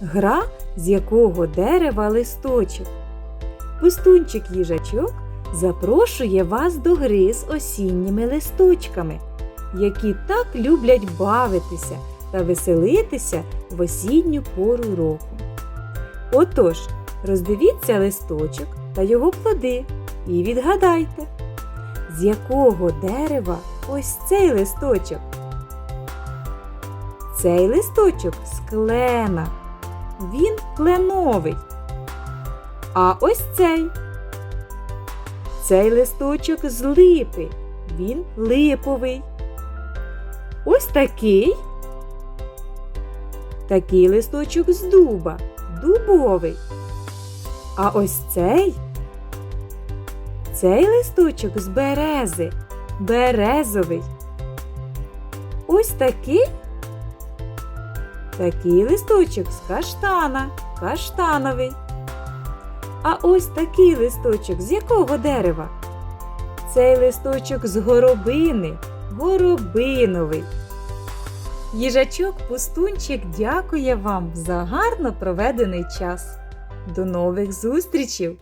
Гра, з якого дерева листочок. Пустунчик їжачок запрошує вас до гри з осінніми листочками, які так люблять бавитися та веселитися в осінню пору року. Отож, роздивіться листочок та його плоди і відгадайте, з якого дерева ось цей листочок. Цей листочок з клена. Він кленовий. А ось цей. Цей листочок з липи. Він липовий. Ось такий. Такий листочок з дуба. Дубовий. А ось цей. Цей листочок з берези. Березовий. Ось такий. Такий листочок з каштана, каштановий. А ось такий листочок з якого дерева? Цей листочок з горобини, горобиновий. Їжачок Пустунчик дякує вам за гарно проведений час. До нових зустрічей!